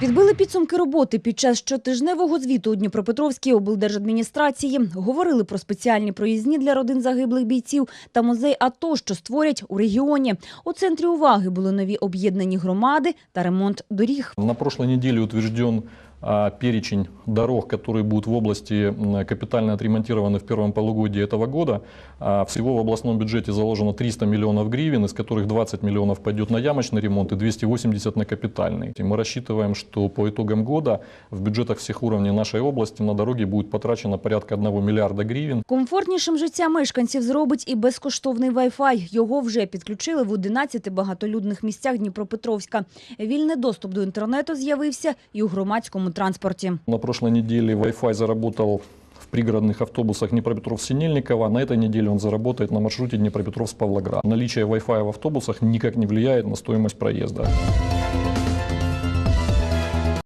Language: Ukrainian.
Підбили підсумки роботи під час щотижневого звіту у Дніпропетровській облдержадміністрації. Говорили про спеціальні проїзні для родин загиблих бійців та музей АТО, що створять у регіоні. У центрі уваги були нові об'єднані громади та ремонт доріг. На прошлой неділі утвержден перечень дорог, которые будут в области м, капитально отремонтированы в первом полугодии этого года. А, Всего в областном бюджете заложено 300 миллионов гривен, из которых 20 миллионов пойдет на ямочный ремонт и 280 на капитальный. И мы рассчитываем, что по итогам года в бюджетах всех уровней нашей области на дороги будет потрачено порядка 1 миллиарда гривен. Комфортнішим життя мешканців зробить і безкоштовний Wi-Fi. Його вже підключили в 11 багатолюдних місцях Дніпропетровська. Вільний доступ до інтернету з'явився і у громадському транспорті. На прошлой неделе Wi-Fi заработал в пригородных автобусах Днепропетров-Синельникова. На этой неделе он заработает на маршруте Днепропетровск-Павлоград. Наличие Wi-Fi в автобусах никак не влияет на стоимость проезда.